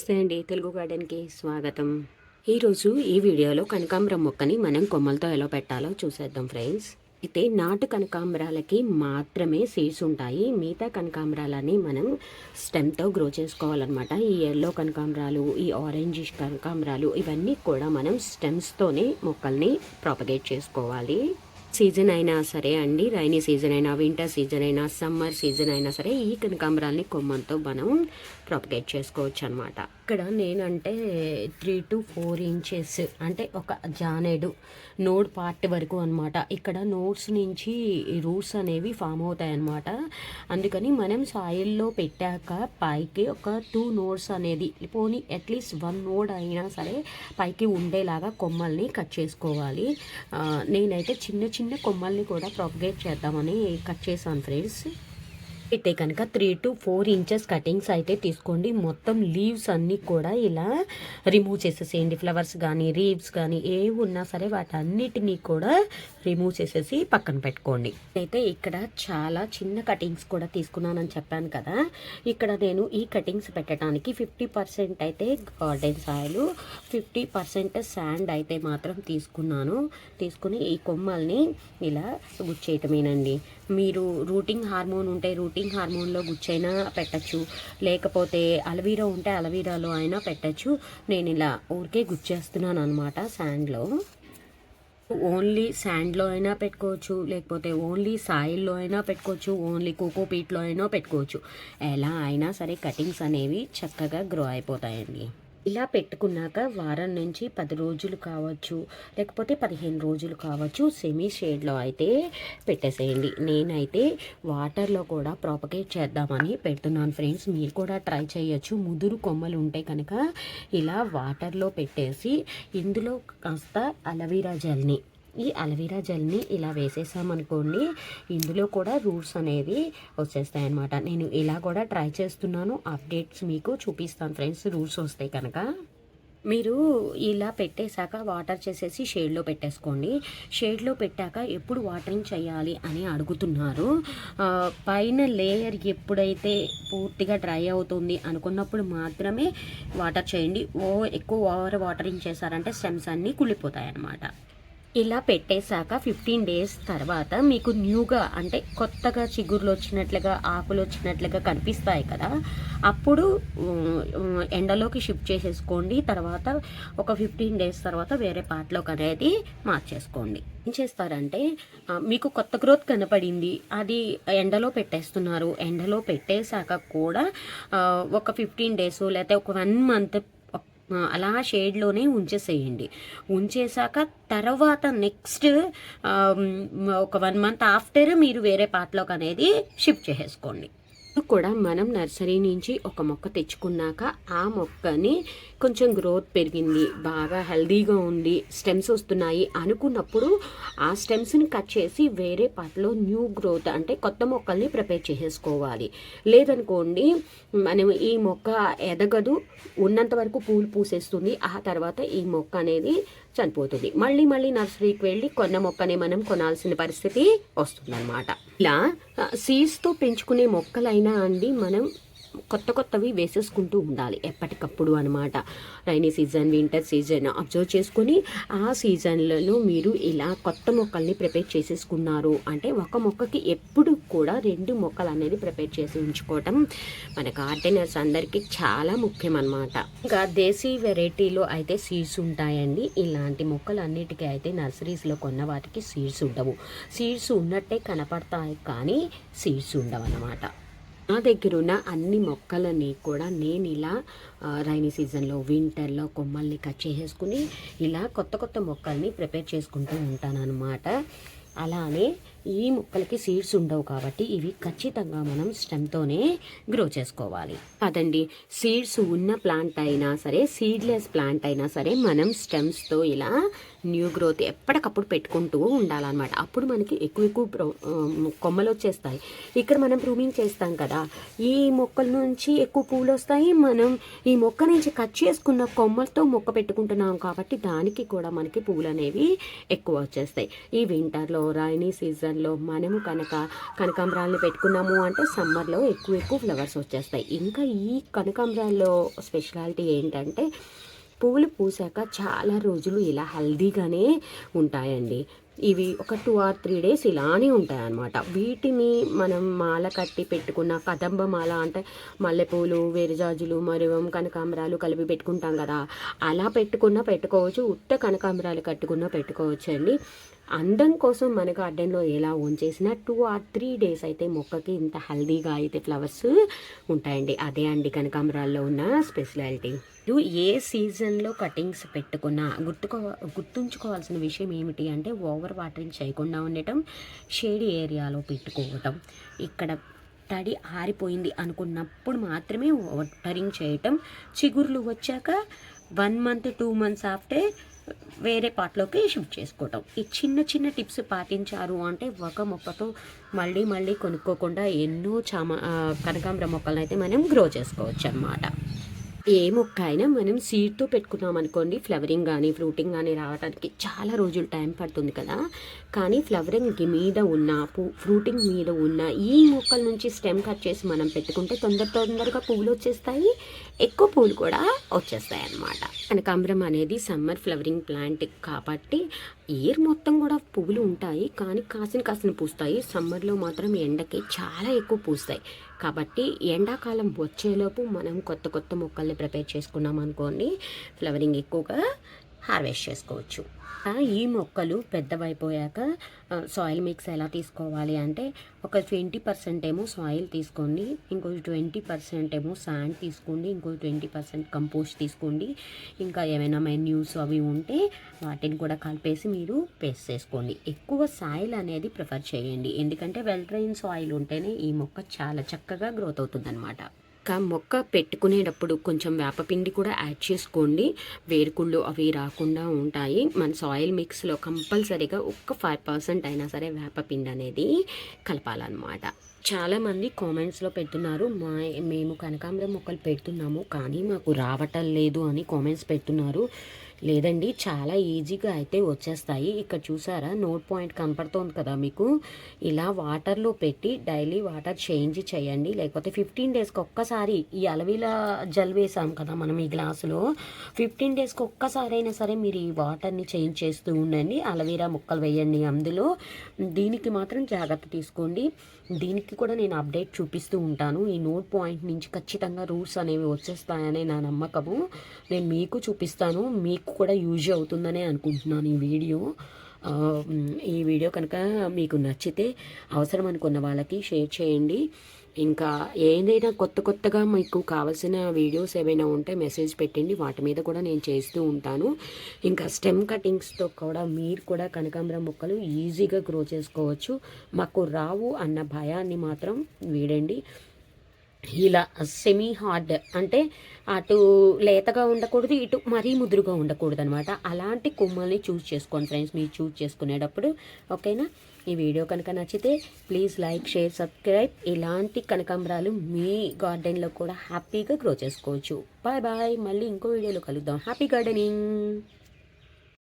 నమస్తే అండి. తెలుగు గార్డెన్కి స్వాగతం. ఈరోజు ఈ వీడియోలో కనకాంబరం మొక్కని మనం కొమ్మలతో ఎలా పెట్టాలో చూసేద్దాం ఫ్రెండ్స్. అయితే నాటు కనకాంబరాలకి మాత్రమే సీడ్స్ ఉంటాయి. మిగతా కనకాంబరాలని మనం స్టెమ్తో గ్రో చేసుకోవాలన్నమాట. ఈ ఎల్లో కనకాంబరాలు ఈ ఆరెంజ్ కనకాంబరాలు ఇవన్నీ కూడా మనం స్టెమ్స్తోనే మొక్కల్ని ప్రాపగేట్ చేసుకోవాలి. సీజన్ అయినా సరే అండి రైనీ సీజన్ అయినా వింటర్ సీజన్ అయినా సమ్మర్ సీజన్ అయినా సరే ఈ కనకాంబరాల్ని కొమ్మంతో మనం ప్రాపగేట్ చేసుకోవచ్చు అనమాట ఇక్కడ నేనంటే త్రీ టు ఫోర్ ఇంచెస్ అంటే ఒక జానేడు నోడ్ పార్ట్ వరకు అనమాట ఇక్కడ నోడ్స్ నుంచి రూట్స్ అనేవి ఫామ్ అవుతాయి అన్నమాట అందుకని మనం సాయిల్లో పెట్టాక పైకి ఒక టూ నోడ్స్ అనేది పోనీ అట్లీస్ట్ వన్ నోడ్ అయినా సరే పైకి ఉండేలాగా కొమ్మల్ని కట్ చేసుకోవాలి. నేనైతే చిన్న చిన్న కొమ్మల్ని కూడా ప్రొపగేట్ చేద్దామని కట్ చేశాను ఫ్రెండ్స్ అయితే కనుక three to four inches cuttings అయితే తీసుకోండి. మొత్తం లీవ్స్ అన్నీ కూడా ఇలా రిమూవ్ చేసేసేయండి. ఫ్లవర్స్ కానీ లీవ్స్ కానీ ఏవి ఉన్నా సరే వాటన్నిటినీ కూడా రిమూవ్ చేసేసి పక్కన పెట్టుకోండి. అయితే ఇక్కడ చాలా చిన్న కటింగ్స్ కూడా తీసుకున్నానని చెప్పాను కదా. ఇక్కడ నేను ఈ కటింగ్స్ పెట్టడానికి ఫిఫ్టీ పర్సెంట్ అయితే garden soil fifty percent sand అయితే మాత్రం తీసుకున్నాను. తీసుకుని ఈ కొమ్మల్ని ఇలా గుచ్చేయటమేనండి. మీరు రూటింగ్ హార్మోన్ ఉంటే రూటింగ్ హార్మోన్లో గుచ్చైనా పెట్టచ్చు. లేకపోతే అలవీరా ఉంటే అలవీరాలో అయినా పెట్టచ్చు. నేను ఇలా ఊరికే గుచ్చేస్తున్నాను అనమాట శాండ్లో ఓన్లీ శాండ్లో అయినా పెట్టుకోవచ్చు. లేకపోతే ఓన్లీ సాయిల్లో అయినా పెట్టుకోవచ్చు. ఓన్లీ కోకో పీట్లో అయినా పెట్టుకోవచ్చు. ఎలా అయినా సరే కటింగ్స్ అనేవి చక్కగా గ్రో అయిపోతాయండి. ఇలా పెట్టుకున్నాక వారం నుంచి పది రోజులు కావచ్చు లేకపోతే పదిహేను రోజులు కావచ్చు సెమీ షేడ్లో అయితే పెట్టేసేయండి. నేనైతే వాటర్లో కూడా ప్రాపగేట్ చేద్దామని పెడుతున్నాను ఫ్రెండ్స్ మీరు కూడా ట్రై చేయొచ్చు. ముదురు కొమ్మలు ఉంటే కనుక ఇలా వాటర్లో పెట్టేసి ఇందులో కాస్త అలవీరా జల్ని ఈ అలవీరా జెల్ని ఇలా వేసేసామనుకోండి ఇందులో కూడా రూట్స్ అనేవి వచ్చేస్తాయి అనమాట నేను ఇలా కూడా ట్రై చేస్తున్నాను. అప్డేట్స్ మీకు చూపిస్తాను ఫ్రెండ్స్ రూట్స్ వస్తాయి కనుక. మీరు ఇలా పెట్టేశాక వాటర్ చేసేసి షేడ్లో పెట్టేసుకోండి. షేడ్లో పెట్టాక ఎప్పుడు వాటరింగ్ చేయాలి అని అడుగుతున్నారు. పైన లేయర్ ఎప్పుడైతే పూర్తిగా డ్రై అవుతుంది అనుకున్నప్పుడు మాత్రమే వాటర్ చేయండి. ఓ ఎక్కువ ఓవర్ వాటరింగ్ చేశారంటే స్టెమ్స్ అన్నీ కుళ్ళిపోతాయి అన్నమాట ఇలా పెట్టేశాక ఫిఫ్టీన్ డేస్ తర్వాత మీకు న్యూగా అంటే కొత్తగా చిగుర్లు వచ్చినట్లుగా ఆకులు వచ్చినట్లుగా కనిపిస్తాయి కదా. అప్పుడు ఎండలోకి షిఫ్ట్ చేసేసుకోండి. తర్వాత ఒక ఫిఫ్టీన్ డేస్ తర్వాత వేరే పార్ట్లోకి అనేది మార్చేసుకోండి. ఏం చేస్తారంటే మీకు కొత్త గ్రోత్ కనపడింది. అది ఎండలో పెట్టేస్తున్నారు. ఎండలో పెట్టేశాక కూడా ఒక ఫిఫ్టీన్ డేస్ లేకపోతే ఒక వన్ మంత్ అలా షేడ్లోనే ఉంచేసేయండి. ఉంచేసాక తర్వాత నెక్స్ట్ ఒక వన్ మంత్ ఆఫ్టర్ మీరు వేరే పార్ట్లోకి అనేది షిఫ్ట్ చేసేసుకోండి. కూడా మనం నర్సరీ నుంచి ఒక మొక్క తెచ్చుకున్నాక ఆ మొక్కని కొంచెం గ్రోత్ పెరిగింది బాగా హెల్దీగా ఉంది స్టెమ్స్ వస్తున్నాయి అనుకున్నప్పుడు ఆ స్టెమ్స్ని కట్ చేసి వేరే పాటలో న్యూ గ్రోత్ అంటే కొత్త మొక్కల్ని ప్రిపేర్ చేసేసుకోవాలి. లేదనుకోండి మనం ఈ మొక్క ఎదగదు ఉన్నంత వరకు పూలు పూసేస్తుంది ఆ తర్వాత ఈ మొక్క అనేది చనిపోతుంది. మళ్ళీ మళ్ళీ నర్సరీకి వెళ్ళి కొన్న మొక్కనే మనం కొనాల్సిన పరిస్థితి వస్తుందన్నమాట. ఇలా సీడ్స్తో పెంచుకునే మొక్కలైనా అండి మనం కొత్త కొత్తవి వేసేసుకుంటూ ఉండాలి ఎప్పటికప్పుడు అనమాట rainy season winter season observe చేసుకొని ఆ సీజన్లలో మీరు ఇలా కొత్త మొక్కల్ని ప్రిపేర్ చేసేసుకున్నారు. అంటే ఒక మొక్కకి ఎప్పుడు కూడా రెండు మొక్కలు అనేది ప్రిపేర్ చేసి ఉంచుకోవటం మన గార్డెనర్స్ అందరికీ చాలా ముఖ్యం అనమాట ఇంకా దేశీ వెరైటీలో అయితే సీడ్స్ ఉంటాయండి. ఇలాంటి మొక్కలు అన్నిటికీ అయితే నర్సరీస్లో కొన్న వాటికి సీడ్స్ ఉండవు. సీడ్స్ ఉన్నట్టే కనపడతాయి కానీ సీడ్స్ ఉండవు అన్నమాట నా దగ్గర ఉన్న అన్ని మొక్కలని కూడా నేను ఇలా రైనీ సీజన్లో వింటర్లో కొమ్మల్ని కట్ చేసేసుకుని ఇలా కొత్త కొత్త మొక్కల్ని ప్రిపేర్ చేసుకుంటూ ఉంటానన్నమాట. అలానే ఈ మొక్కలకి సీడ్స్ ఉండవు కాబట్టి ఇవి ఖచ్చితంగా మనం స్టెమ్తోనే గ్రో చేసుకోవాలి. అదండి సీడ్స్ ఉన్న ప్లాంట్ అయినా సరే సీడ్లెస్ ప్లాంట్ అయినా సరే మనం స్టెమ్స్తో ఇలా న్యూ గ్రోత్ ఎప్పటికప్పుడు పెట్టుకుంటూ ఉండాలన్నమాట. అప్పుడు మనకి ఎక్కువ ఎక్కువ కొమ్మలు వచ్చేస్తాయి. ఇక్కడ మనం ప్రూమింగ్ చేస్తాం కదా ఈ మొక్కల నుంచి ఎక్కువ పూలు వస్తాయి. మనం ఈ మొక్క నుంచి కట్ చేసుకున్న కొమ్మలతో మొక్క పెట్టుకుంటున్నాం కాబట్టి దానికి కూడా మనకి పూలు అనేవి ఎక్కువ వచ్చేస్తాయి. ఈ వింటర్లో రైనీ సీజన్ సీజన్లో మనము కనుక కనకాంబరాలను పెట్టుకున్నాము అంటే సమ్మర్లో ఎక్కువ ఎక్కువ ఫ్లవర్స్ వచ్చేస్తాయి. ఇంకా ఈ కనకాంబరాల్లో స్పెషాలిటీ ఏంటంటే పువ్వులు పూసాక చాలా రోజులు ఇలా హెల్దీగానే ఉంటాయండి. ఇవి ఒక టూ ఆర్ త్రీ డేస్ ఇలానే ఉంటాయి అన్నమాట వీటిని మనం మాల కట్టి పెట్టుకున్న కదంబ మాల అంటే మల్లెపూలు వేరుజాజులు మరువం కనకాంబరాలు కలిపి పెట్టుకుంటాం కదా. అలా పెట్టుకున్నా పెట్టుకోవచ్చు ఉత్త కనకాంబరాలు కట్టుకున్నా పెట్టుకోవచ్చు అండి అందం కోసం మన గార్డెన్లో ఎలా ఉంచేసిన టూ ఆర్ త్రీ డేస్ అయితే మొక్కకి ఇంత హెల్దీగా అయితే ఫ్లవర్స్ ఉంటాయండి. అదే అండి కనకాంబరాల్లో ఉన్న స్పెషాలిటీ. ఇది ఏ సీజన్లో కటింగ్స్ పెట్టుకున్నా గుర్తుకో గుర్తుంచుకోవాల్సిన విషయం ఏమిటి అంటే ఓవర్ వాటరింగ్ చేయకుండా ఉండటం షేడ్ ఏరియాలో పెట్టుకోవటం. ఇక్కడ తడి ఆరిపోయింది అనుకున్నప్పుడు మాత్రమే వాటరింగ్ చేయటం. చిగుర్లు వచ్చాక one month two months after వేరే పార్ట్లోకి షిఫ్ట్ చేసుకోవటం. ఈ చిన్న చిన్న టిప్స్ పాటించారు అంటే ఒక మొక్కతో మళ్ళీ మళ్ళీ కొనుక్కోకుండా ఎన్నో చామ కనకాంబర మొక్కలను అయితే మనం గ్రో చేసుకోవచ్చు అన్నమాట ఏ మొక్క అయినా మనం సీడ్తో పెట్టుకున్నాం అనుకోండి ఫ్లవరింగ్ కానీ ఫ్రూటింగ్ కానీ రావడానికి చాలా రోజులు టైం పడుతుంది కదా. కానీ ఫ్లవరింగ్ మీద ఉన్న పూ ఫ్రూటింగ్ మీద ఉన్న ఈ మొక్కల నుంచి స్టెమ్ కట్ చేసి మనం పెట్టుకుంటే తొందర తొందరగా పువ్వులు వచ్చేస్తాయి. ఎక్కువ పూలు కూడా వచ్చేస్తాయి అన్నమాట కనకాంబరం అనేది సమ్మర్ ఫ్లవరింగ్ ప్లాంట్ కాబట్టి ఇయర్ మొత్తం కూడా పువ్వులు ఉంటాయి కానీ కాసిన కాసిన పూస్తాయి. సమ్మర్లో మాత్రం ఎండకి చాలా ఎక్కువ పూస్తాయి. కాబట్టి ఎండాకాలం వచ్చేలోపు మనం కొత్త కొత్త మొక్కల్ని ప్రిపేర్ చేసుకున్నాం అనుకోండి ఫ్లవరింగ్ ఎక్కువగా హార్వెస్ట్ చేసుకోవచ్చు. ఈ మొక్కలు పెద్దవైపోయాక సాయిల్ మిక్స్ ఎలా తీసుకోవాలి అంటే ఒక ట్వంటీ పర్సెంట్ ఏమో సాయిల్ తీసుకోండి ఇంకో ట్వంటీ పర్సెంట్ ఏమో శాండ్ తీసుకోండి ఇంకో ట్వంటీ పర్సెంట్ కంపోస్ట్ తీసుకోండి. ఇంకా ఏమైనా మెన్యూస్ అవి ఉంటే వాటిని కూడా కలిపేసి మీరు పేస్ట్ చేసుకోండి. ఎక్కువ సాయిల్ అనేది ప్రిఫర్ చేయండి. ఎందుకంటే వెల్ డ్రైన్ సాయిల్ ఉంటేనే ఈ మొక్క చాలా చక్కగా గ్రోత్ అవుతుందన్నమాట. ఇంకా మొక్క పెట్టుకునేటప్పుడు కొంచెం వేపపిండి కూడా యాడ్ చేసుకోండి. వేరుకుళ్ళు అవి రాకుండా ఉంటాయి. మన సాయిల్ మిక్స్లో కంపల్సరీగా ఒక్క ఫైవ్ పర్సెంట్ అయినా సరే వేపపిండి అనేది కలపాలన్నమాట. చాలామంది కామెంట్స్లో పెడుతున్నారు మా మేము కనకాంబరం మొక్కలు పెడుతున్నాము కానీ మాకు రావటం లేదు అని కామెంట్స్ పెడుతున్నారు. లేదండి చాలా ఈజీగా అయితే వచ్చేస్తాయి. ఇక్కడ చూసారా నోట్ పాయింట్ కనపడుతోంది కదా మీకు. ఇలా వాటర్లో పెట్టి డైలీ వాటర్ చేంజ్ చేయండి. లేకపోతే ఫిఫ్టీన్ డేస్కి ఒక్కసారి ఈ అలవిలా జల్ వేసాం కదా మనం ఈ గ్లాసులో. ఫిఫ్టీన్ డేస్కి ఒక్కసారి అయినా సరే మీరు ఈ వాటర్ని చేంజ్ చేస్తూ ఉండండి. అలవీరా ముక్కలు వేయండి అందులో. దీనికి మాత్రం జాగ్రత్త తీసుకోండి. దీనికి కూడా నేను అప్డేట్ చూపిస్తూ ఉంటాను. ఈ నోట్ పాయింట్ నుంచి ఖచ్చితంగా రూట్స్ అనేవి వచ్చేస్తాయనే నా నమ్మకము. నేను మీకు చూపిస్తాను. మీకు కూడా యూజ్ అవుతుందనే అనుకుంటున్నాను ఈ వీడియో. ఈ వీడియో కనుక మీకు నచ్చితే అవసరం అనుకున్న వాళ్ళకి షేర్ చేయండి. ఇంకా ఏదైనా కొత్త కొత్తగా మీకు కావాల్సిన వీడియోస్ ఏమైనా ఉంటే మెసేజ్ పెట్టండి. వాటి మీద కూడా నేను చేస్తూ ఉంటాను. ఇంకా స్టెమ్ కటింగ్స్తో కూడా మీరు కూడా కనకాంబరం మొక్కలు ఈజీగా గ్రో చేసుకోవచ్చు. మాకు రావు అన్న భయాన్ని మాత్రం వీడండి. ఇలా సెమీ హార్డ్ అంటే అటు లేతగా ఉండకూడదు ఇటు మరీ ముదురుగా ఉండకూడదు అనమాట అలాంటి కొమ్మల్ని చూస్ చేసుకోండి ఫ్రెండ్స్ మీరు చూస్ చేసుకునేటప్పుడు ఓకేనా ఈ వీడియో కనుక నచ్చితే ప్లీజ్ లైక్ షేర్ సబ్స్క్రైబ్ ఇలాంటి కనకాంబరాలు మీ గార్డెన్లో కూడా హ్యాపీగా గ్రో చేసుకోవచ్చు. బాయ్ బాయ్ మళ్ళీ ఇంకో వీడియోలో కలుద్దాం. Happy gardening